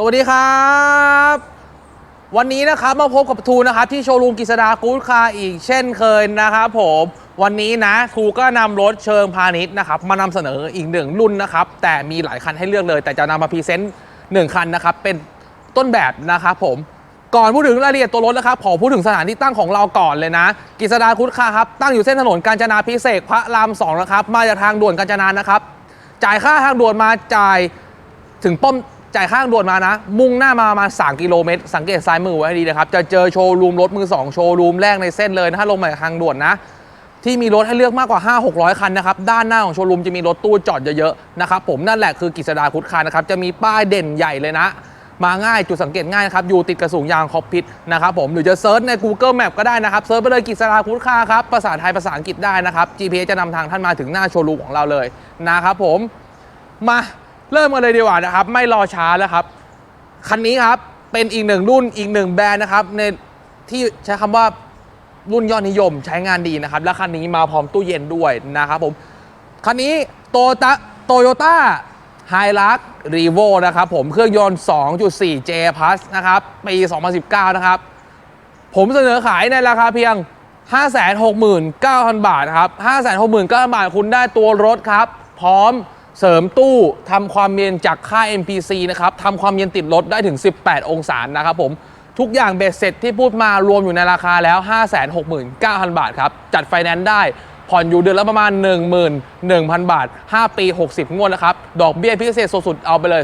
สวัสดีครับ วันนี้นะครับมาพบกับทูนะครับที่โชว์รูมกฤษดากู๊ดคาร์อีกเช่นเคยนะครับผมวันนี้นะทูก็นำรถเชิงพาณิชย์นะครับมานำเสนออีกหนึ่งรุ่นนะครับ แต่มีหลายคันให้เลือกเลย แต่จะนำมาพรีเซนต์หนึ่งคันนะครับ เป็นต้นแบบนะครับผมก่อนพูดถึงรายละเอียดตัวรถนะครับขอพูดถึงสถานที่ตั้งของเราก่อนเลยนะกฤษดากู๊ดคาร์ครับตั้งอยู่เส้นถนนกาญจนาพิเศษพระรามสองนะครับมาจากทางด่วนกาญจนานะครับ จ่ายค่าทางด่วนมาจ่ายถึงป้อม จ่ายข้างด่วนมานะ มุ่งหน้ามาประมาณ3กิโลเมตร สังเกตซ้ายมือไว้ให้ดีนะครับ จะเจอโชว์รูมรถมือ 2 โชว์รูมแรกในเส้นเลยนะถ้าลงมาจากทางด่วนนะ ที่มีรถให้เลือกมากกว่า 5 600 คันนะครับ ด้านหน้าของโชว์รูมจะมีรถตู้จอดเยอะๆนะครับผมนั่นแหละคือกฤษดาคุดคานะครับ จะมีป้ายเด่นใหญ่เลยนะ มาง่ายจุดสังเกตง่ายนะครับ อยู่ติดกระสุนยางคอกพิษนะครับผมหรือจะเซิร์ชใน Google Map ก็ได้นะครับเซิร์ชไปเลยกฤษดาคุดคาครับภาษาไทยภาษาอังกฤษได้นะครับ GPS จะนำทางท่านมาถึงหน้าโชว์รูมของเราเลยนะครับผมมา เริ่มกันเลยดีกว่านะครับ ไม่รอช้าแล้วครับ คันนี้ครับเป็นอีกหนึ่งรุ่นอีกหนึ่งแบรนด์นะครับในที่ใช้คำว่ารุ่นยอดนิยมใช้งานดีนะครับ และคันนี้มาพร้อมตู้เย็นด้วยนะครับผมคันนี้โตตาโตโยต้าไฮรักรีโวนะครับผมเครื่องยนต์ 2.4 J Plus นะครับปี 2019 นะครับ ผมเสนอขายในราคาเพียง 569,000 บาทครับ 569,000 บาทคุณได้ตัวรถครับ พร้อม เสริมตู้ทำความเย็นจากค่า MPC นะครับทำความเย็นติดรถได้ถึง 18 องศานะครับผมทุกอย่างเบ็ดเสร็จที่พูดมารวมอยู่ในราคาแล้ว 569,000 บาทครับ จัดไฟแนนซ์ได้ ผ่อนอยู่เดือนละประมาณ 11,000 บาท 5 ปี 60 งวดนะครับ ดอกเบี้ยพิเศษสุดๆเอาไปเลย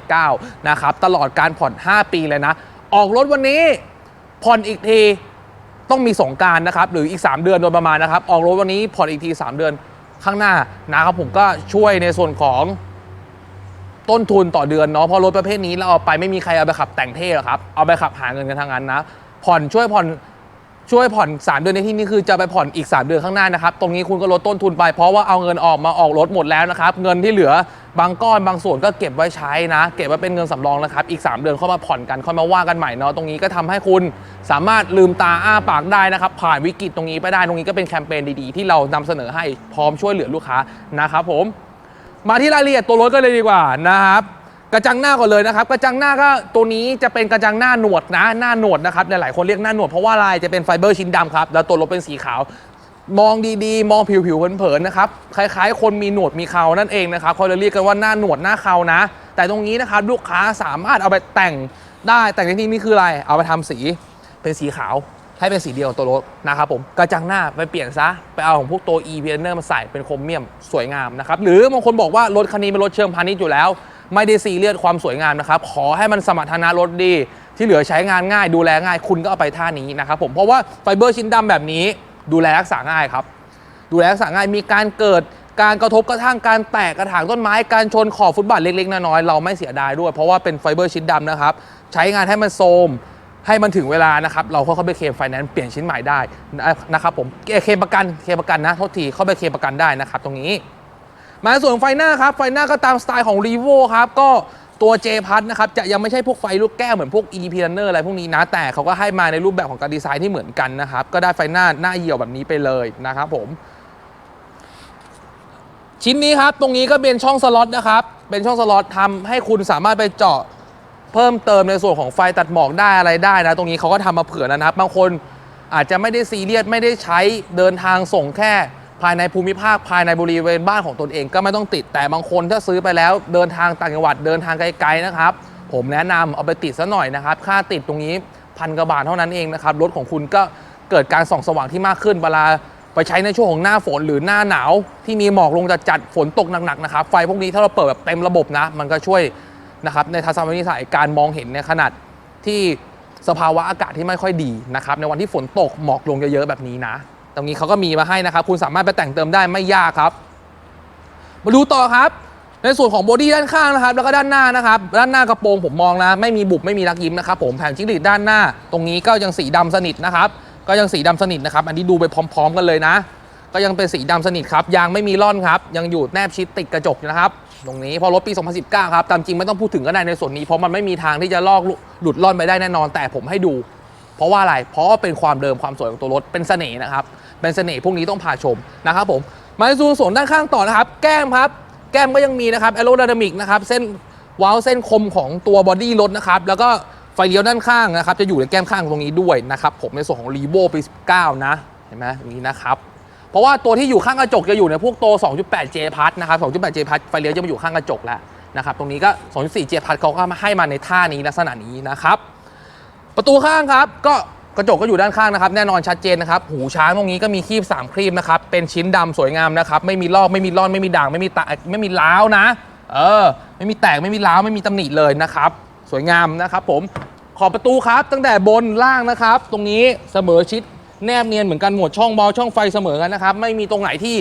2.79 นะครับ ตลอดการผ่อน 5 ปีเลยนะ ออกรถวันนี้ ผ่อนอีกทีต้องมีสงการนะครับ หรืออีก 3 เดือนโดยประมาณนะครับ ออกรถวันนี้ผ่อนอีกที 3 เดือน ข้างหน้านะครับผมก็ช่วยในส่วนของต้นทุนต่อเดือนเนาะเพราะรถประเภทนี้เราเอาไปไม่มีใครเอาไปขับแต่งเท่หรอกครับ เอาไปขับหาเงินกันทางนั้นนะ ผ่อนช่วยผ่อนช่วยผ่อน 3 เดือนในที่นี้คือจะไปผ่อนอีก 3 เดือนข้างหน้านะครับ ตรงนี้คุณก็ลดต้นทุนไปเพราะว่าเอาเงินออกมาออกรถหมดแล้วนะครับ เงินที่เหลือ บางก้อนบางส่วนก็เก็บไว้ใช้นะ เก็บไว้เป็นเงินสำรองนะครับ อีก 3 เดือนเข้ามาผ่อนกันค่อยมาว่ากันใหม่เนาะ ตรงนี้ก็ทำให้คุณสามารถลืมตาอ้าปากได้นะครับ ผ่านวิกฤตตรงนี้ไปได้ ตรงนี้ก็เป็นแคมเปญดีๆ ที่เรานำเสนอให้พร้อมช่วยเหลือลูกค้านะครับผม มาที่รายละเอียดตัวรถกันเลยดีกว่านะครับกระจังหน้าก่อนเลยนะครับ กระจังหน้าก็ตัวนี้จะเป็นกระจังหน้าหนวดนะ หน้าหนวดนะครับหลายๆคนเรียกหน้าหนวดเพราะว่าลายจะเป็นไฟเบอร์ชิ้นดำครับ แล้วตัวรถเป็นสีขาว มองดีๆ มองผิวๆเผินๆนะครับคล้ายๆ คนมีหนวดมีเครานั่นเองนะครับเขาเลยเรียกกันว่าหน้าหนวดหน้าเครานะ แต่ตรงนี้นะครับลูกค้าสามารถเอาไปแต่งได้แต่งในที่นี้คืออะไร เอาไปทำสีเป็นสีขาวให้เป็นสีเดียวตัวรถนะครับผมกระจังหน้าไปเปลี่ยนซะ ไปเอาของพวกตัว e p i a n e r มาใส่เป็นโครเมียมสวยงามนะครับหรือบางคนบอกว่ารถคันนี้เป็นรถเชิงพาณิชย์อยู่แล้ว ไม่ได้ซีเรียสความสวยงามนะครับขอให้มันสมรรถนะรถดี ที่เหลือใช้งานง่ายดูแลง่ายคุณก็เอาไปท่านี้นะครับผมเพราะว่าไฟเบอร์ชิ้นดำแบบนี้ ดูแลรักษาง่ายครับ ดูแลรักษาง่ายมีการเกิดการกระทบกระทั่งการแตกกระถางต้นไม้การชนขอบฟุตบาทเล็กๆน้อยๆเราไม่เสียดายด้วย เพราะว่าเป็นไฟเบอร์ชิ้นดำนะครับ ใช้งานให้มันโทมให้มันถึงเวลานะครับ เราก็เข้าไปเคลมไฟแนนซ์เปลี่ยนชิ้นใหม่ได้นะครับผมเอ่อเคลมประกันเคลมประกันนะโทษทีเข้าไปเคลมประกันได้นะครับ ตรงนี้ มาส่วนไฟหน้าครับไฟหน้าก็ตามสไตล์ของ r ีโวครับก็ ตัว J พัทนะครับจะยังไม่ใช่พวกไฟลูกแก้วเหมือนพวก e p l a n e r อะไรพวกนี้นะ แต่เขาก็ให้มาในรูปแบบของการดีไซน์ที่เหมือนกันนะครับ ก็ได้ไฟหน้าหน้าเหี่ยวแบบนี้ไปเลยนะครับผมชิ้นนี้ครับ ตรงนี้ก็เป็นช่องสล็อตนะครับ เป็นช่องสล็อตทำให้คุณสามารถไปเจาะเพิ่มเติมในส่วนของไฟตัดหมอกได้อะไรได้นะ ตรงนี้เขาก็ทำมาเผื่อนะครับ บางคนอาจจะไม่ได้ซีเรียสไม่ได้ใช้เดินทางส่งแค่ ภายในภูมิภาคภายในบริเวณบ้านของตนเองก็ไม่ต้องติด แต่บางคนถ้าซื้อไปแล้วเดินทางต่างจังหวัดเดินทางไกลๆนะครับ ผมแนะนำเอาไปติดซะหน่อยนะครับ ค่าติดตรงนี้พันกว่าบาทเท่านั้นเองนะครับรถของคุณก็เกิดการส่องสว่างที่มากขึ้นเวลาไปใช้ในช่วงของหน้าฝนหรือหน้าหนาว ที่มีหมอกลงจัดจัดฝนตกหนักๆนะครับไฟพวกนี้ถ้าเราเปิดแบบเต็มระบบนะ มันก็ช่วยนะครับในทัศนวิสัยการมองเห็นในขนาดที่สภาวะอากาศที่ไม่ค่อยดีนะครับในวันที่ฝนตกหมอกลงเยอะๆแบบนี้นะ ตรงนี้เขาก็มีมาให้นะครับ คุณสามารถไปแต่งเติมได้ไม่ยากครับ มาดูต่อครับ ในส่วนของบอดี้ด้านข้างนะครับ แล้วก็ด้านหน้านะครับ ด้านหน้ากระโปรงผมมองนะ ไม่มีบุบไม่มีรักยิ้มนะครับผมแผงจิ้งหรีดด้านหน้า ตรงนี้ก็ยังสีดำสนิทนะครับ ก็ยังสีดำสนิทนะครับ อันนี้ดูไปพร้อม ๆ กันเลยนะ ก็ยังเป็นสีดำสนิทครับ ยางไม่มีร่อนครับ ยังอยู่แนบชิดติดกระจกนะครับ ตรงนี้พอรถปี 2019 ครับ ตามจริงไม่ต้องพูดถึงก็ได้ในส่วนนี้ เพราะมันไม่มีทางที่จะลอกหลุดร่อนไปได้แน่นอน แต่ผมให้ดู เพราะว่าอะไร เพราะว่าเป็นความเดิมความสวยของตัวรถ เป็นเสน่ห์นะครับ เป็นเสน่ห์พวกนี้ต้องพาชมนะครับผม มาดูส่วนด้านข้างต่อนะครับ แก้มครับ แก้มก็ยังมีนะครับแอโร d y นามิกนะครับ เส้นวาล์วเส้นคมของตัวบอดี้รถนะครับ แล้วก็ไฟเลี้ยวด้านข้างนะครับ จะอยู่ในแก้มข้างตรงนี้ด้วยนะครับ ผมในส่วนของ r e v o ปี19นะ เห็นไหมตรงนี้นะครับ เพราะว่าตัวที่อยู่ข้างกระจกจะอยู่ในพวกโต 2.8 J พัทนะครับ 2.8 J พัทไฟเลี้ยวจะมาอยู่ข้างกระจกแล้วนะครับ ตรงนี้ก็ 2.4 J พัทเขาก็มาให้มาในท่านี้ลักษณะนี้นะครับ ประตูข้างครับ ก็กระจกก็อยู่ด้านข้างนะครับ แน่นอนชัดเจนนะครับ หูช้างตรงนี้ก็มีครีบ3ครีบนะครับ เป็นชิ้นดำสวยงามนะครับ ไม่มีลอกไม่มีร่อนไม่มีด่างไม่มีตะไม่มีล้าวนะ เออ ไม่มีแตกไม่มีล้าวไม่มีตำหนิเลยนะครับ สวยงามนะครับ ผมขอบประตูครับ ตั้งแต่บนล่างนะครับ ตรงนี้เสมอชิดแนบเนียนเหมือนกันหมดช่องเบาช่องไฟเสมอกันนะครับ ไม่มีตรงไหนที่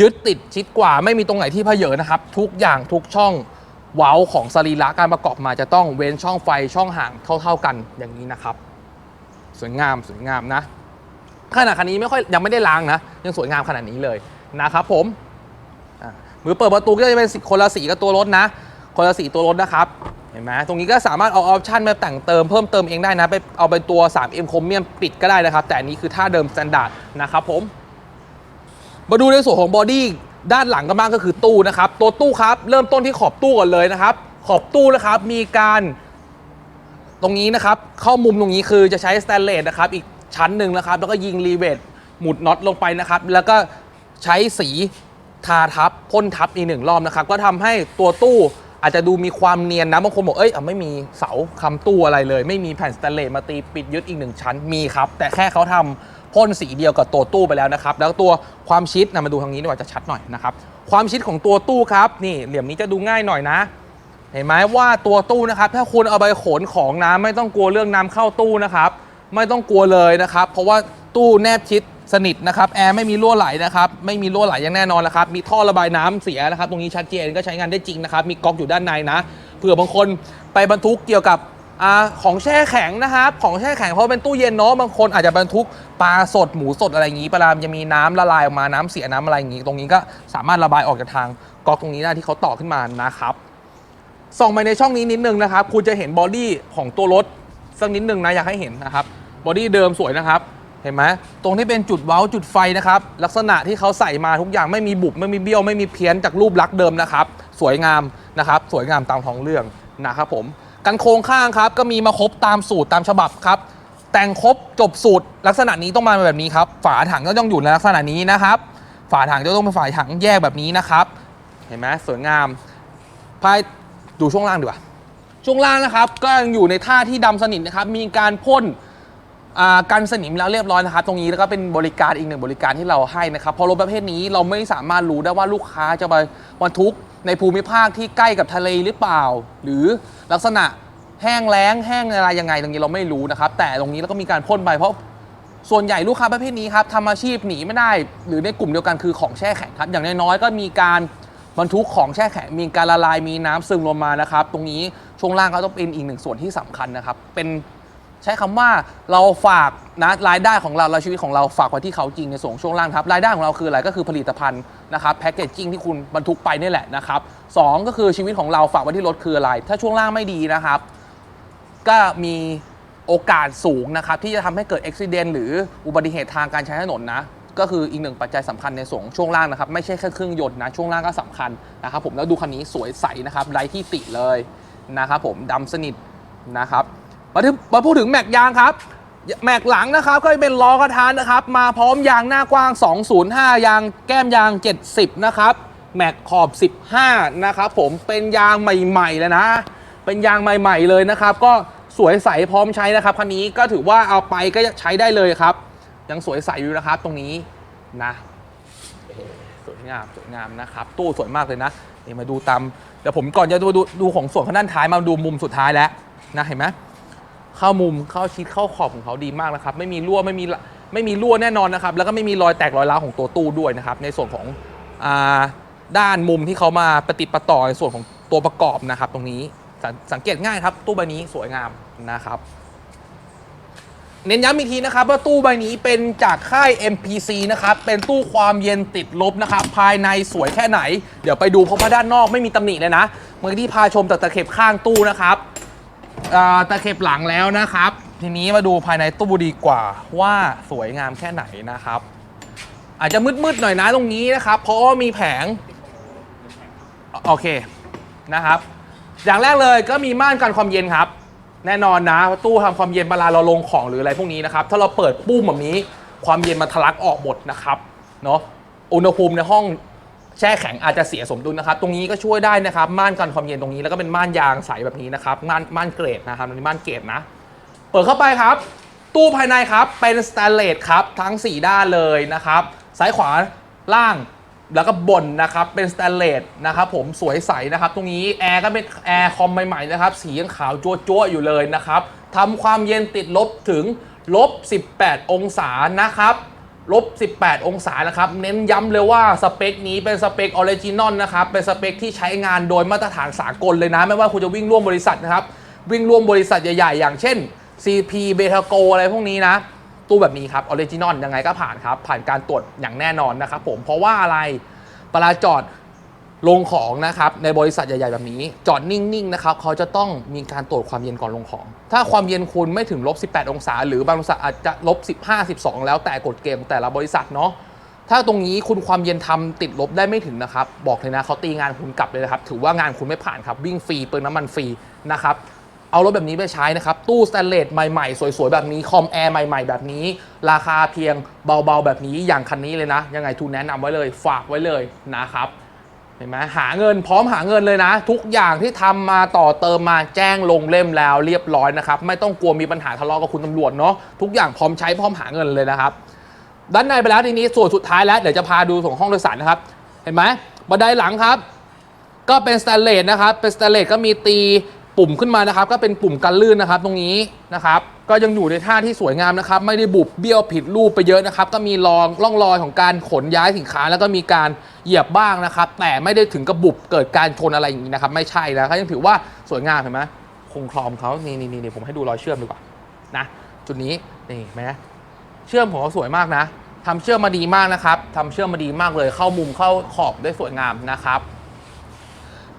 ยึดติดชิดกว่า ไม่มีตรงไหนที่เพเยอนะครับ ทุกอย่างทุกช่อง เว้าของสรีระการประกอบมาจะต้องเว้นช่องไฟช่องห่างเท่า ๆกันอย่างนี้นะครับ สวยงามสวยงามนะขนาดคันนี้ไม่ค่อยยังไม่ได้ล้างนะ ยังสวยงามขนาดนี้เลยนะครับผมมือเปิดประตูก็จะเป็นสีคนละสีกับตัวรถนะ คนละสีตัวรถนะครับเห็นไหมตรงนี้ก็สามารถเอาออปชันมาแต่งเติมเพิ่มเติมเองได้นะ ไปเอาเป็นตัว 3M คมเมียมปิดก็ได้นะครับ แต่อันนี้คือท่าเดิมสแตนดาร์ดนะครับผม มาดูในส่วนของบอดี้ ด้านหลังกันบ้างก็คือตู้นะครับ ตัวตู้ครับเริ่มต้นที่ขอบตู้ก่อนเลยนะครับ ขอบตู้นะครับมีการตรงนี้นะครับ เข้ามุมตรงนี้คือจะใช้สแตนเลสนะครับ อีกชั้นหนึ่งนะครับ แล้วก็ยิงรีเวทหมุดน็อตลงไปนะครับ แล้วก็ใช้สีทาทับพ่นทับอีกหนึ่งรอบนะครับ ก็ทำให้ตัวตู้อาจจะดูมีความเนียนนะบางคนบอกเอ้ยไม่มีเสาคำตู้อะไรเลย ไม่มีแผ่นสแตนเลสมาตีปิดยึดอีกหนึ่งชั้นมีครับ แต่แค่เขาทำ พ่นสีเดียวกับตัวตู้ไปแล้วนะครับ แล้วตัวความชิดนะมาดูทางนี้ดีกว่าจะชัดหน่อยนะครับ ความชิดของตัวตู้ครับ นี่เหลี่ยมนี้จะดูง่ายหน่อยนะ เห็นไหมว่าตัวตู้นะครับ ถ้าคุณเอาไปขนของน้ำไม่ต้องกลัวเรื่องน้ำเข้าตู้นะครับ ไม่ต้องกลัวเลยนะครับ เพราะว่าตู้แนบชิดสนิทนะครับแอร์ไม่มีรั่วไหลนะครับไม่มีรั่วไหลอย่างแน่นอนนะครับมีท่อระบายน้ำเสียนะครับ ตรงนี้ชัดเจนก็ใช้งานได้จริงนะครับ มีก๊อกอยู่ด้านในนะเผื่อบางคนไปบรรทุกเกี่ยวกับ อของแช่แข็งนะครับของแช่แข็งเพราะเป็นตู้เย็นเนาะบางคนอาจจะบรรทุกปลาสดหมูสดอะไรอย่างนี้ปลาจะมีน้ำละลายออกมาน้ำเสียน้ำอะไรอย่างนี้ ตรงนี้ก็สามารถระบายออกจากทางก๊อกตรงนี้ได้ที่เขาต่อขึ้นมานะครับส่องไปในช่องนี้นิดนึงนะครับ คุณจะเห็นบอดี้ของตัวรถสักนิดนึงนะอยากให้เห็นนะครับบอดี้เดิมสวยนะครับเห็นไหมตรงที่เป็นจุดเว้าจุดไฟนะครับ ลักษณะที่เขาใส่มาทุกอย่างไม่มีบุบไม่มีเบี้ยวไม่มีเพี้ยนจากรูปลักษณ์เดิมนะครับ สวยงามนะครับ สวยงามตามท้องเรื่องนะครับผม กันโครงข้างครับ ก็มีมาครบตามสูตรตามฉบับครับ แต่งครบจบสูตรลักษณะนี้ต้องมาแบบนี้ครับ ฝาถังก็ต้องอยู่ในลักษณะนี้นะครับ ฝาถังจะต้องเป็นฝาถังแยกแบบนี้นะครับ เห็นไหมสวยงามภายดูช่วงล่างดีกว่า ช่วงล่างนะครับ ก็ยังอยู่ในท่าที่ดำสนิทนะครับ มีการพ่นอ่ากันสนิมแล้วเรียบร้อยนะครับ ตรงนี้แล้วก็เป็นบริการอีกหนึ่งบริการที่เราให้นะครับพราะรถประเภทนี้เราไม่สามารถรู้ได้ว่าลูกค้าจะไปบรรทุก ในภูมิภาคที่ใกล้กับทะเลหรือเปล่า หรือลักษณะแห้งแล้งแห้งอะไรยังไงตรงนี้เราไม่รู้นะครับ แต่ตรงนี้เราก็มีการพ่นไปเพราะส่วนใหญ่ลูกค้าประเภทนี้ครับทำอาชีพหนีไม่ได้ หรือในกลุ่มเดียวกันคือของแช่แข็งครับ อย่างน้อยๆก็มีการบรรทุกของแช่แข็งมีการละลายมีน้ำซึมลงมานะครับ ตรงนี้ช่วงล่างก็ต้องเป็นอีกหนึ่งส่วนที่สำคัญนะครับ เป็น ใช้คำว่าเราฝากนะรายได้ของเราและชีวิตของเราฝากไว้ที่เขาจริงในส่วนของช่วงล่างครับรายได้ของเราคืออะไรก็คือผลิตภัณฑ์นะครับแพ็คเกจจิ้งที่คุณบรรทุกไปนี่แหละนะครับสองก็คือชีวิตของเราฝากไว้ที่รถคืออะไร ถ้าช่วงล่างไม่ดีนะครับ ก็มีโอกาสสูงนะครับที่จะทำให้เกิดอุบิเหตุหรืออุบัติเหตุทางการใช้ถนนนะก็คืออีกหนึ่งปัจจัยสำคัญในส่วนของช่วงล่างนะครับ ไม่ใช่แค่เครื่องยนต์นะช่วงล่างก็สำคัญนะครับผมแล้วดูคันนี้สวยใสนะครับไร้ที่ติเลยนะครับผมดำสนิทนะครับ มาถึงมาพูดถึงแม็กยางครับ แม็กหลังนะครับก็เป็นล้อกระทานนะครับ มาพร้อมยางหน้ากว้าง 205 ยางแก้มยาง 70 นะครับ แม็กขอบ 15 นะครับ ผมเป็นยางใหม่ๆเลยนะ เป็นยางใหม่ ๆเลยนะครับ ก็สวยใสพร้อมใช้นะครับคันนี้ก็ถือว่าเอาไปก็ใช้ได้เลยครับ ยังสวยใสอยู่นะครับตรงนี้นะสวยงามสวยงามนะครับ ตู้สวยมากเลยนะนี่มาดูตามเดี๋ยวผมก่อนจะดูดูดูของส่วนข้างด้านท้ายมาดูมุมสุดท้ายแล้วนะเห็นไหม เข้ามุมเข้าชิดเข้าขอบของเขาดีมากนะครับ ไม่มีรั่วไม่มีไม่มีรั่วแน่นอนนะครับ แล้วก็ไม่มีรอยแตกรอยร้าวของตัวตู้ด้วยนะครับ ในส่วนของอด้านมุมที่เขามาประติดประต่อในส่วนของตัวประกอบนะครับ ตรงนี้ส,สังเกตง่ายครับ ตู้ใบนี้สวยงามนะครับ เน้นย้ำอีกทีนะครับ ว่าตู้ใบนี้เป็นจากค่าย MPC นะครับ เป็นตู้ความเย็นติดลบนะครับ ภายในสวยแค่ไหน เดี๋ยวไปดูเพราะว่าด้านนอกไม่มีตำหนิเลยนะเมื่อกี้ที่พาชมจากตะเข็บข้างตู้นะครับ อ่าตะเข็บหลังแล้วนะครับ ทีนี้มาดูภายในตู้ดีกว่าว่าสวยงามแค่ไหนนะครับ อาจจะมืดๆหน่อยนะตรงนี้นะครับ เพราะว่ามีแผง โอเคนะครับ อย่างแรกเลยก็มีม่านกันความเย็นครับ แน่นอนนะ ตู้ทำความเย็นเวลาเราลงของหรืออะไรพวกนี้นะครับ ถ้าเราเปิดปุ้มแบบนี้ ความเย็นมันทะลักออกหมดนะครับเนาะอุณหภูมิในห้อง แช่แข็งอาจจะเสียสมดุลนะครับ ตรงนี้ก็ช่วยได้นะครับ ม่านกันความเย็นตรงนี้แล้วก็เป็นม่านยางใสแบบนี้นะครับ ม่านม่านเกรดนะครับตรงนี้ม่านเกรดนะ เปิดเข้าไปครับ ตู้ภายในครับ เป็นสแตนเลสครับ ทั้ง 4 ด้านเลยนะครับ ซ้ายขวาล่างแล้วก็บนนะครับ เป็นสแตนเลสนะครับ ผมสวยใสนะครับ ตรงนี้แอร์ก็เป็นแอร์คอมใหม่ๆนะครับ สียังขาวจั๊วๆอยู่เลยนะครับทำความเย็นติดลบถึงลบ 18 องศานะครับ ลบ 18 องศานะครับ เน้นย้ำเลยว่าสเปคนี้เป็นสเปคออริจินอลนะครับ เป็นสเปคที่ใช้งานโดยมาตรฐานสากลเลยนะ ไม่ว่าคุณจะวิ่งร่วมบริษัทนะครับ วิ่งร่วมบริษัทใหญ่ๆ อย่างเช่น CP b e t a g o อะไรพวกนี้นะ ตู้แบบนี้ครับออริจินอลยังไงก็ผ่านครับ ผ่านการตรวจอย่างแน่นอนนะครับผมเพราะว่าอะไรปลาจอด ลงของนะครับในบริษัทใหญ่ๆแบบนี้จอดนิ่งๆนะครับเขาจะต้องมีการตรวจความเย็นก่อนลงของ ถ้าความเย็นคุณไม่ถึงลบ18 องศา หรือบางบริษัทอาจจะลบ15 12 แล้วแต่กฎเกณฑ์แต่ละบริษัทเนาะถ้าตรงนี้คุณความเย็นทำติดลบได้ไม่ถึงนะครับ บอกเลยนะเขาตีงานคุณกลับเลยนะครับ ถือว่างานคุณไม่ผ่านครับ วิ่งฟรีเปลืองน้ำมันฟรีนะครับเอารถแบบนี้ไปใช้นะครับ ตู้สแตนเลสใหม่ๆ สวยๆ แบบนี้ คอมแอร์ใหม่ๆ แบบนี้ ราคาเพียงเบาๆ แบบนี้อย่างคันนี้เลยนะ ยังไงทูนแนะนำไว้เลยฝากไว้เลยนะครับ เห็นไหมหาเงินพร้อมหาเงินเลยนะ ทุกอย่างที่ทำมาต่อเติมมาแจ้งลงเล่มแล้วเรียบร้อยนะครับ ไม่ต้องกลัวมีปัญหาทะเลาะกับคุณตำรวจเนาะทุกอย่างพร้อมใช้พร้อมหาเงินเลยนะครับด้านในไปแล้วทีนี้ส่วนสุดท้ายแล้วเดี๋ยวจะพาดูส่งห้องโดยสารนะครับ เห็นไหมบันไดหลังครับ ก็เป็นสแตนเลสนะครับเป็นสแตนเลสก็มีตีปุ่มขึ้นมานะครับ ก็เป็นปุ่มกันลื่นนะครับ ตรงนี้นะครับ ก็ยังอยู่ในท่าที่สวยงามนะครับ ไม่ได้บุบเบี้ยวผิดรูปไปเยอะนะครับ ก็มีรองร่องรอยของการขนย้ายสินค้า แล้วก็มีการเหยียบบ้างนะครับ แต่ไม่ได้ถึงกับบุบเกิดการชนอะไรอย่างนี้นะครับ ไม่ใช่นะก็ยังถือว่าสวยงามเห็นไหมคงคลอมเขานี่นี่นี่ผมให้ดูรอยเชื่อมดีกว่านะจุดนี้นี่เห็นไหมเชื่อมของเขาสวยมากนะทำเชื่อมมาดีมากนะครับทำเชื่อมมาดีมากเลย เข้ามุมเข้าขอบได้สวยงามนะครับ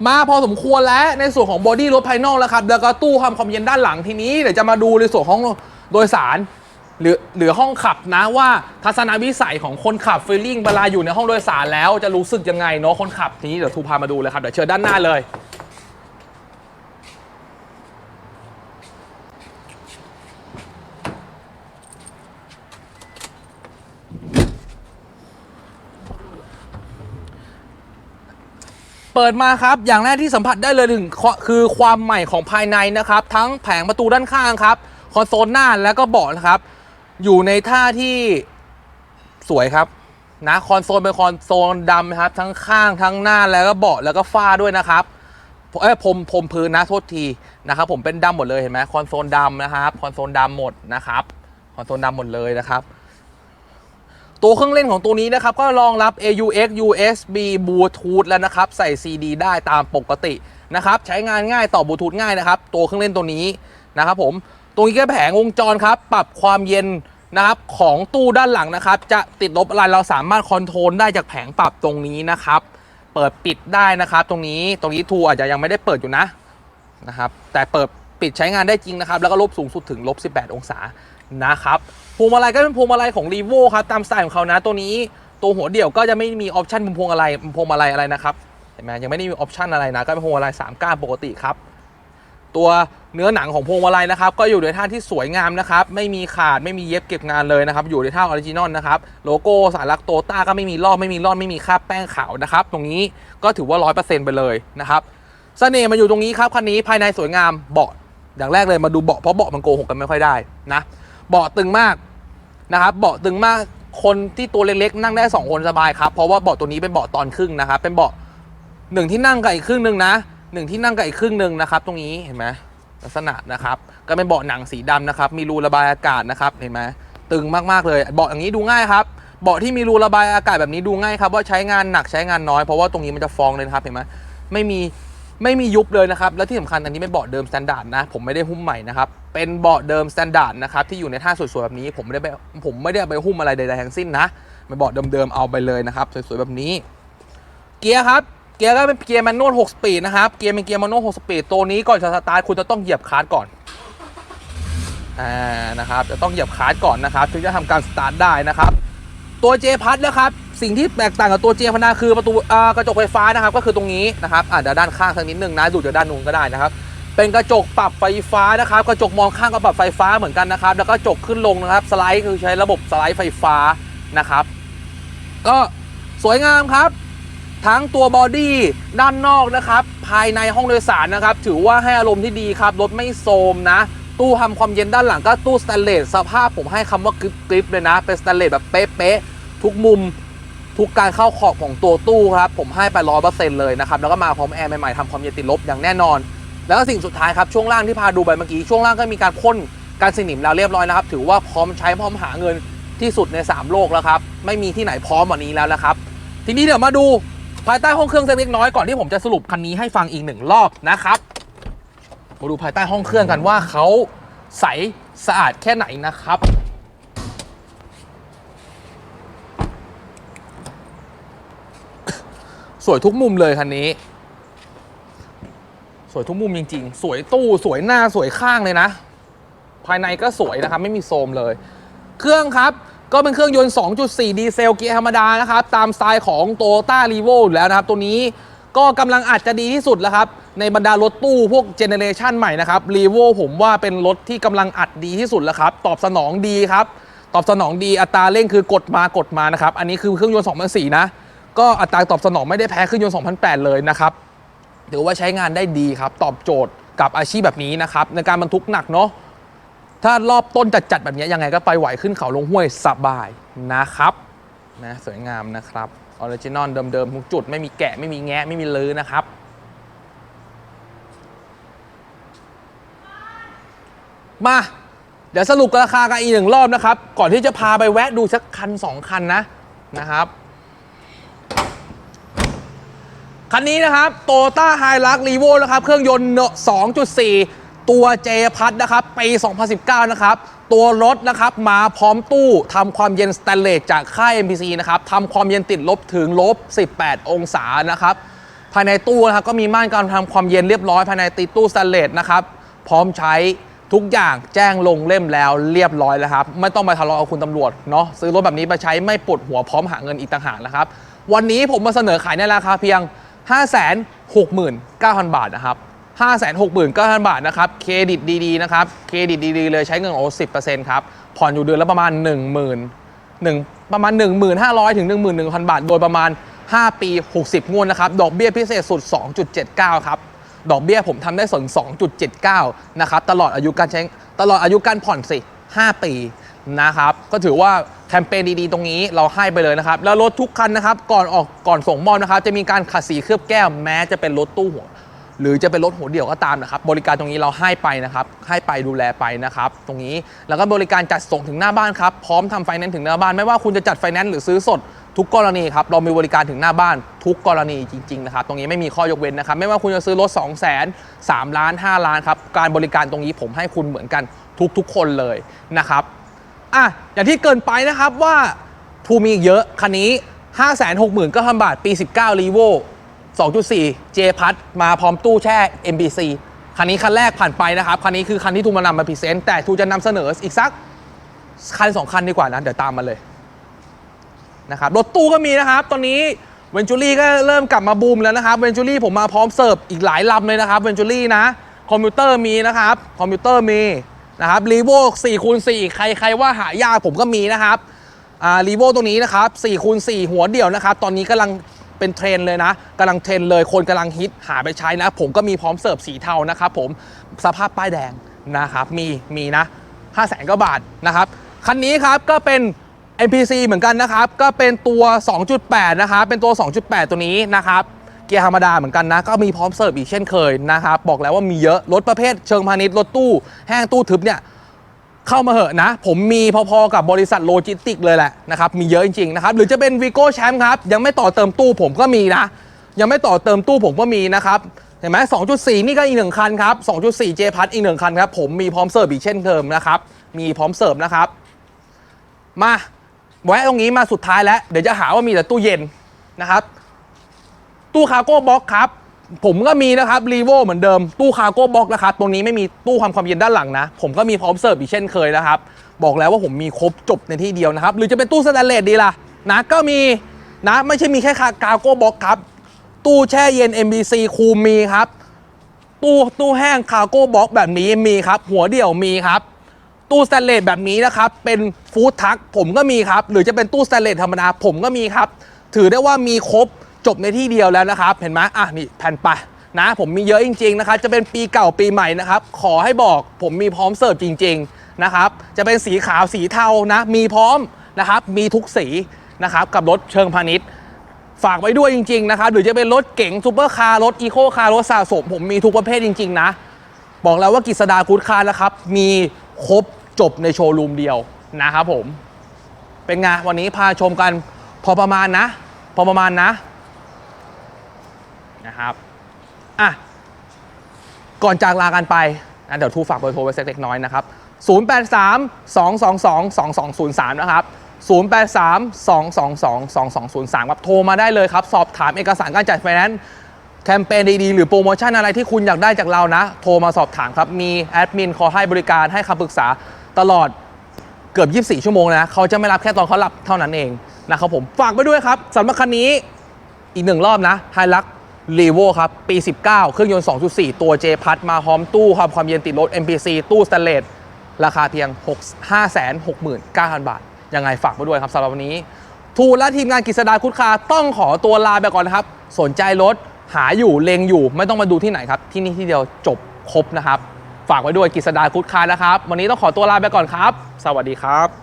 มาพอสมควรแล้วในส่วนของบอดี้รถภายนอกแล้วครับ แล้วก็ตู้ทำความเย็นด้านหลังทีนี้เดี๋ยวจะมาดูในส่วนของโดยสาร หรือหรือห้องขับนะว่าทัศนวิสัยของคนขับฟีลลิ่งเวลาอยู่ในห้องโดยสารแล้วจะรู้สึกยังไงเนาะคนขับทีนี้เดี๋ยวทูพามาดูเลยครับเดี๋ยวเชิญด้านหน้าเลย เปิดมาครับ อย่างแรกที่สัมผัสได้เลยถึงคือความใหม่ของภายในนะครับ ทั้งแผงประตูด้านข้างครับ คอนโซลหน้าแล้วก็เบาะนะครับ อยู่ในท่าที่สวยครับนะคอนโซลเป็นคอนโซลดำนะครับ ทั้งข้างทั้งหน้าแล้วก็เบาะแล้วก็ฝ้าด้วยนะครับเอ้ยพรมพรมพื้นนะโทษทีนะครับ ผมเป็นดำหมดเลยเห็นไหมคอนโซลดำนะครับ คอนโซลดำหมดนะครับ คอนโซลดำหมดเลยนะครับ ตัวเครื่องเล่นของตัวนี้นะครับ ก็รองรับ AUX USB Bluetooth แล้วนะครับ ใส่ CD ได้ตามปกตินะครับ ใช้งานง่ายต่อบลูทูธง่ายนะครับ ตัวเครื่องเล่นตัวนี้นะครับผมตรงนี้ก็แผงวงจรครับ ปรับความเย็นนะครับของตู้ด้านหลังนะครับ จะติดลบอะไรเราสามารถคอนโทรลได้จากแผงปรับตรงนี้นะครับ เปิดปิดได้นะครับ ตรงนี้ตรงนี้ทูอาจจะยังไม่ได้เปิดอยู่นะนะครับ แต่เปิดปิดใช้งานได้จริงนะครับ แล้วก็ลบสูงสุดถึงลบ18 องศา นะครับพวงมาลัยก็เป็นพวงมาลัยของ r ีโวครับตามสไตล์ของเขานะตัวนี้ตัวหัวเดี่ยวก็จะไม่มีออปชันพวงอะไรพวงมาลัยอะไรนะครับเห็นไหมยังไม่ได้มีออปชันอะไรนะก็เป็นพวงมาลัย3ก้านปกติครับตัวเนื้อหนังของพวงมาลัยนะครับ ก็อยู่ในท่าที่สวยงามนะครับ ไม่มีขาดไม่มีเย็บเก็บงานเลยนะครับ อยู่ในท่าออริจินอลนะครับ โลโก้สารลักโตต้าก็ไม่มีลอกไม่มีรอนไม่มีคราบแป้งขาวนะครับ ตรงนี้ก็ถือว่า 100%ไปเลยนะครับเสน่ห์มันอยู่ตรงนี้ครับคันนี้ภายในสวยงามเบาะอย่างแรกเลยมาดูเบาะเพราะเบาะมันโกหกกันไม่ค่อยได้นะ เบาะตึงมากนะครับเบาะตึงมากคนที่ตัวเล็กๆ นั่งได้สองคนสบายครับ เพราะว่าเบาะตัวนี้เป็นเบาะตอนครึ่งนะครับ เป็นเบาะหนึ่งที่นั่งกับอีกครึ่งหนึ่งนะหนึ่งที่นั่งกับอีกครึ่งหนึ่งนะครับ ตรงนี้เห็นไหมลักษณะนะครับ ก็เป็นเบาะหนังสีดำนะครับ มีรูระบายอากาศนะครับ เห็นไหมตึงมากๆเลย เบาะอย่างนี้ดูง่ายครับ เบาะที่มีรูระบายอากาศแบบนี้ดูง่ายครับว่าใช้งานหนักใช้งานน้อย เพราะว่าตรงนี้มันจะฟองเลยครับ เห็นไหมไม่มี ไม่มียุบเลยนะครับ และที่สำคัญอันนี้เป็นเบาะเดิมสแตนดาร์ดนะ ผมไม่ได้หุ้มใหม่นะครับ เป็นเบาะเดิมสแตนดาร์ดนะครับที่อยู่ในท่าสวยๆแบบนี้ ผมไม่ได้ไปผมไม่ได้ไปหุ้มอะไรใดๆทั้งสิ้นนะเป็นเบาะเดิมๆเอาไปเลยนะครับสวยๆแบบนี้ เกียร์ครับ เกียร์ก็เป็นเกียร์แมนนวล6สปีดนะครับ เกียร์เป็นเกียร์แมนนวล6สปีด ตัวนี้ก่อนจะสตาร์ทคุณจะต้องเหยียบคลัตช์ก่อน อ่า นะครับ จะต้องเหยียบคลัตช์ก่อนนะครับ ถึงจะทำการสตาร์ทได้นะครับ ตัว J พัดนะครับ สิ่งที่แตกต่างกับตัวเจียพนาคือประตูกระจกไฟฟ้านะครับ ก็คือตรงนี้นะครับอ่าเดี๋ยวด้านข้างสักนิดหนึ่งนะดูจากด้านนู้นก็ได้นะครับ เป็นกระจกปรับไฟฟ้านะครับ กระจกมองข้างก็ปรับไฟฟ้าเหมือนกันนะครับ แล้วก็กระจกขึ้นลงนะครับ สไลด์คือใช้ระบบสไลด์ไฟฟ้านะครับ ก็สวยงามครับ ทั้งตัวบอดี้ด้านนอกนะครับ ภายในห้องโดยสารนะครับ ถือว่าให้อารมณ์ที่ดีครับรถไม่โทรมนะตู้ทำความเย็นด้านหลังก็ตู้สแตนเลสสภาพผมให้คำว่ากริบกริบเลยนะ เป็นสแตนเลสแบบเป๊ะๆทุกมุม ทุกการเข้าขอบของตัวตู้ครับผมให้ไปร้อยเปอร์เซ็นต์เลยนะครับแล้วก็มาพร้อมแอร์ใหม่ๆทำความเย็นติดลบอย่างแน่นอน แล้วก็สิ่งสุดท้ายครับช่วงล่างที่พาดูไปเมื่อกี้ช่วงล่างก็มีการพ่นการสนิมแล้วเรียบร้อยนะครับถือว่าพร้อมใช้พร้อมหาเงินที่สุดใน 3 โลกแล้วครับไม่มีที่ไหนพร้อมกว่านี้แล้วนะครับทีนี้เดี๋ยวมาดูภายใต้ห้องเครื่องสักเล็กน้อยก่อนที่ผมจะสรุปคันนี้ให้ฟังอีกหนึ่งรอบนะครับมาดูภายใต้ห้องเครื่องกันว่าเขาใสสะอาดแค่ไหนนะครับ สวยทุกมุมเลยคันนี้ สวยทุกมุมจริง ๆ สวยตู้สวยหน้าสวยข้างเลยนะ ภายในก็สวยนะครับ ไม่มีโทรมเลย เครื่องครับก็เป็นเครื่องยนต์ 2.4 ดีเซลเกียร์ธรรมดานะครับ ตามสไตล์ของ t o y o t a r e v o อยู่แล้วนะครับ ตัวนี้ก็กำลังอาจจะดีที่สุดแล้วครับ ในบรรดารถตู้พวกเจเนเรชันใหม่นะครับ r e v o ผมว่าเป็นรถที่กำลังอัดดีที่สุดแล้วครับ ตอบสนองดีครับ ตอบสนองดีอัตราเร่งคือกดมากดมานะครับ อันนี้คือเครื่องยนต์ 2004 นะ ก็อัตราตอบสนองไม่ได้แพ้เครื่องยนต์ 2008 เลยนะครับถือว่าใช้งานได้ดีครับ ตอบโจทย์กับอาชีพแบบนี้นะครับ ในการบรรทุกหนักเนาะถ้ารอบต้นจัดๆแบบนี้ยังไงก็ไปไหวขึ้นเขาลงห้วยสบายนะครับนะสวยงามนะครับออริจินอลเดิมๆทุกจุดไม่มีแกะไม่มีแงะไม่มีลือนะครับมาเดี๋ยวสรุปราคากันอีกหนึ่งรอบนะครับ ก่อนที่จะพาไปแวะดูสักคันสองคันนะนะครับ คันนี้นะครับโตต้าไฮรักรีโวนะครับเครื่องยนต์ 2.4 ตัวเจพัดนะครับปี 2019 นะครับ ตัวรถนะครับมาพร้อมตู้ทำความเย็นสแตนเลสจากค่าย MPC นะครับทำความเย็นติดลบถึงลบ 18 องศานะครับภายในตู้นะครับก็มีม่านการทำความเย็นเรียบร้อยภายในติดตู้สแตนเลสนะครับพร้อมใช้ทุกอย่างแจ้งลงเล่มแล้วเรียบร้อยแล้วครับ ไม่ต้องไปทะเลาะกับคุณตำรวจเนาะซื้อรถแบบนี้ไปใช้ไม่ปวดหัวพร้อมหาเงินอีกต่างหากนะครับ วันนี้ผมมาเสนอขายในราคาเพียง 569,000 บาทนะครับ569,000 บาทนะครับ เครดิตดีๆนะครับ เครดิตดีๆเลยใช้เงินโอ้10%ครับ ผ่อนอยู่เดือนละประมาณ 1 0 0 0 0 1ประมาณ 15,000ถึง11,000 บาท โดยประมาณ 5 ปี 60 งวดนะครับ ดอกเบี้ยพิเศษสุด 2.79 ครับ ดอกเบี้ยผมทำได้ส่วน2.79 นะครับ ตลอดอายุการใช้ ตลอดอายุการผ่อนสิ 5 ปี นะครับก็ถือว่าแคมเปญดีๆ ตรงนี้เราให้ไปเลยนะครับ แล้วรถทุกคันนะครับ ก่อนออกก่อนส่งมอบนะครับ จะมีการขัดสีเคลือบแก้วแม้จะเป็นรถตู้หัวหรือจะเป็นรถหัวเดี่ยวก็ตามนะครับ บริการตรงนี้เราให้ไปนะครับ ให้ไปดูแลไปนะครับ ตรงนี้แล้วก็บริการจัดส่งถึงหน้าบ้านครับ พร้อมทำไฟแนนซ์ถึงหน้าบ้าน ไม่ว่าคุณจะจัดไฟแนนซ์หรือซื้อสดทุกกรณีครับ เรามีบริการถึงหน้าบ้านทุกกรณีจริงๆนะครับ ตรงนี้ไม่มีข้อยกเว้นนะครับ ไม่ว่าคุณจะซื้อรถ 2 0 0 0 0 3ล้าน 5 ล้านครับ การบริการตรงนี้ผมให้คุณเหมือนกันทุกๆ คนเลยนะครับ อะอย่างที่เกินไปนะครับว่าทูมีอีกเยอะคันนี้ 5 6 9 0 0 0 บาท ปี 19 r e v o 2.4 J พัดมาพร้อมตู้แช่ MBC คันนี้คันแรกผ่านไปนะครับ คันนี้คือคันที่ทูมานำมาพรีเซนต์แต่ทูจะนำเสนออีกสักคันสองคันดีกว่านะ เดี๋ยวตามมาเลยนะครับรถตู้ก็มีนะครับ ตอนนี้เวนจูรี่ก็เริ่มกลับมาบูมแล้วนะครับเวนจูรี่ผมมาพร้อมเสิร์ฟอีกหลายลำเลยนะครับเวนจูรี่นะ คอมพิวเตอร์มีนะครับ คอมพิวเตอร์มี นะครับรีโว4คูณ4ใครใครว่าหายากผมก็มีนะครับอ่ารีโวตรงนี้นะครับ4คูณ4หัวเดี่ยวนะครับ ตอนนี้กำลังเป็นเทรนเลยนะกำลังเทรนเลยคนกำลังฮิตหาไปใช้นะ ผมก็มีพร้อมเสิร์ฟสีเทานะครับผมสภาพป้ายแดงนะครับ มีมีนะ5 0 0แสนกว่าบาทนะครับ คันนี้ครับก็เป็น MPC เหมือนกันนะครับ ก็เป็นตัว 2.8 นะครับ เป็นตัว 2.8 ตัวนี้นะครับ กียร์ธรรมดาเหมือนกันนะ ก็มีพร้อมเสิร์ฟอีกเช่นเคยนะครับ บอกแล้วว่ามีเยอะ รถประเภทเชิงพาณิชย์ รถตู้แห้งตู้ทึบเนี่ยเข้ามาเหอะนะ ผมมีพอๆกับบริษัทโลจิสติกเลยแหละนะครับ มีเยอะจริงๆนะครับ หรือจะเป็นวีโก้แชมป์ครับ ยังไม่ต่อเติมตู้ผมก็มีนะ ยังไม่ต่อเติมตู้ผมก็มีนะครับเห็นไหม2.4 นี่ก็อีกหนึ่งคันครับ 2.4 J พัดอีกหนึ่งคันครับ ผมมีพร้อมเสิร์ฟอีกเช่นเดิมนะครับ มีพร้อมเสิร์ฟนะครับ มาแวะตรงนี้มาสุดท้ายแล้ว เดี๋ยวจะหาว่ามีแต่ตู้เย็นนะครับ ตู้คาร์โก้บ็อกครับผมก็มีนะครับรีโวเหมือนเดิมตู้คาร์โก้บ็อกนะครับตรงนี้ไม่มีตู้ความความเย็นด้านหลังนะ ผมก็มีพร้อมเสิร์ฟอีกเช่นเคยนะครับ บอกแล้วว่าผมมีครบจบในที่เดียวนะครับ หรือจะเป็นตู้สแตนเลสดีล่ะนะก็มีนะไม่ใช่มีแค่คากาโก้บ็อกครับ ตู้แช่เย็น MBC คูมีครับ ตู้ตู้แห้งคาโก้บ็อกแบบนี้มีครับ หัวเดี่ยวมีครับ ตู้สแตนเลสแบบนี้นะครับ เป็นฟู้ดทักผมก็มีครับ หรือจะเป็นตู้สแตนเลสธรรมดาผมก็มีครับ ถือได้ว่ามีครบ จบในที่เดียวแล้วนะครับ เห็นไหมอะนี่แผ่นไปนะ ผมมีเยอะจริง ๆ นะครับ จะเป็นปีเก่าปีใหม่นะครับ ขอให้บอกผมมีพร้อมเสิร์ฟจริง ๆ นะครับ จะเป็นสีขาวสีเทานะ มีพร้อมนะครับ มีทุกสีนะครับ กับรถเชิงพาณิชย์ ฝากไว้ด้วยจริง ๆ นะครับ หรือจะเป็นรถเก๋งซูเปอร์คาร์ รถอีโคคาร์ รถสะสม ผมมีทุกประเภทจริง ๆ นะ บอกแล้วว่ากิษดากูดคาร์นะครับ มีครบจบในโชว์รูมเดียวนะครับผม เป็นไงวันนี้พาชมกันพอประมาณนะ พอประมาณนะ นะครับอะก่อนจากลากันไปนะเดี๋ยวทูฝากเบอร์โทรไว้สักเล็กน้อยนะครับ 083 222 2203 นะครับ 083 222 2203 ครับโทรมาได้เลยครับ สอบถามเอกสารการจ่ายไฟแนนซ์แคมเปญดีๆ หรือโปรโมชั่นอะไรที่คุณอยากได้จากเรานะ โทรมาสอบถามครับ มีแอดมินคอยให้บริการให้คำปรึกษาตลอดเกือบ 24 ชั่วโมงนะเขาจะไม่รับแค่ตอนเขาหลับเท่านั้นเองนะครับผมฝากไปด้วยครับสำหรับคันนี้อีกหนึ่งรอบนะไฮลัก รีโวครับ ปี 19 เครื่องยนต์ 2.4 ตัว J พัดมาพร้อมตู้ครับความเย็นติดรถ MPC ตู้สแตนเลสราคาเพียง569,000 บาท ยังไงฝากไปด้วยครับสำหรับวันนี้ ทูและทีมงานกฤษดาคุดคาต้องขอตัวลาไปก่อนนะครับ สนใจรถหาอยู่เลงอยู่ไม่ต้องมาดูที่ไหนครับ ที่นี่ที่เดียวจบครบนะครับ ฝากไว้ด้วยกฤษดาคุดคานะครับ วันนี้ต้องขอตัวลาไปก่อนครับ สวัสดีครับ